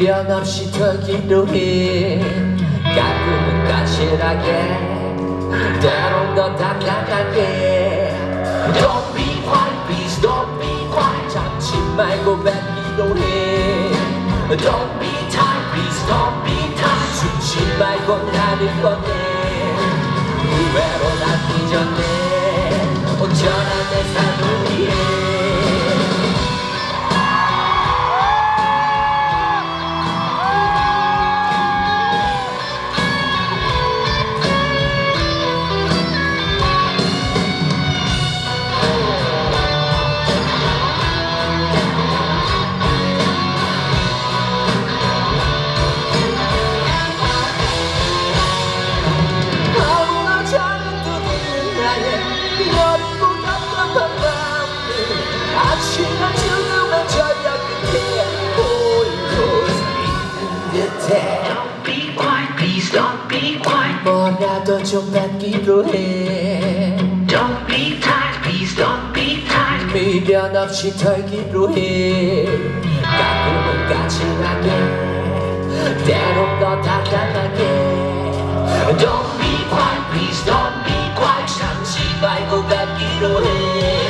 미련 없이 털기로 해 가끔은 까칠하게 때론 더 당당하게 Don't be quiet, please don't be quiet 잡지 말고 뱉기로 해 Don't be tired, please don't be tired 숨지 말고 나를 꺼내 후회로 남기 전에 be quiet. 뭐라도 좀 뱉기로 해 Don't be tired, please don't be tired. 미련 없이 털기로 해 가끔은 까칠하게 때론 더 당당하게 Don't be quiet, please don't be quiet 참지 말고 뱉기로 해